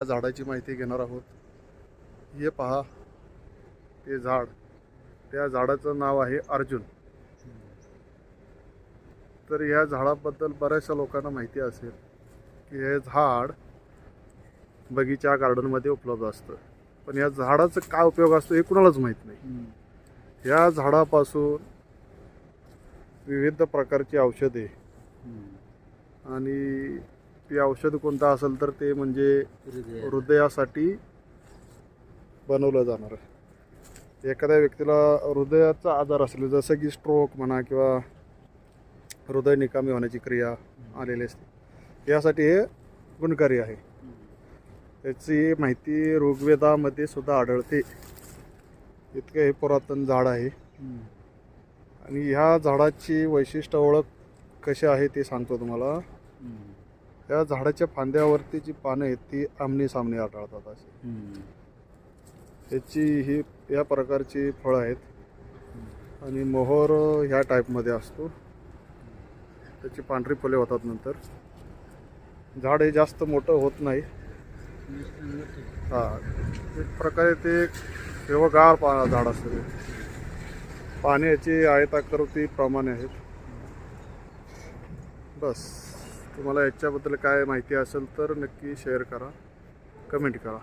या झाडाची माहिती घेणार आहोत. हे पहा. ते झाड. त्या झाडाचं नाव आहे अर्जुन. तर या झाडाबद्दल बऱ्याचशा लोकांना माहिती असेल की हे झाड बगीचा गार्डनमध्ये उपलब्ध असतं. पण या झाडाचा काय उपयोग असतो हे कुणालाच माहीत नाही. या झाडापासून विविध प्रकारची औषधे आणि ती औषध कोणतं असेल तर ते म्हणजे हृदयासाठी बनवलं जाणार एखाद्या व्यक्तीला हृदयाचा आजार असेल जसं की स्ट्रोक म्हणा किंवा हृदय निकामी होण्याची क्रिया आलेली असते यासाठी हे गुणकारी आहे. त्याची माहिती ऋग्वेदामध्ये सुद्धा आढळते. इतकं हे पुरातन झाड आहे. आणि ह्या झाडाची वैशिष्ट्य ओळख कशी आहे ते सांगतो तुम्हाला. त्या झाडाच्या फांद्यावरती जी पानं आहेत ती आमने सामने आढळतात अशी याची ही या प्रकारची फळं आहेत. आणि मोहर ह्या टाईपमध्ये असतो. त्याची पांढरी फुले होतात नंतर. झाड हे जास्त मोठं होत नाही. हा. एक प्रकारे ते हिरवगार पा झाड असतं ते. याची आयताकृती प्रमाणे आहेत. बस. तुम्हाला याच्याबद्दल काय माहिती असेल तर नक्की शेअर करा. कमेंट करा.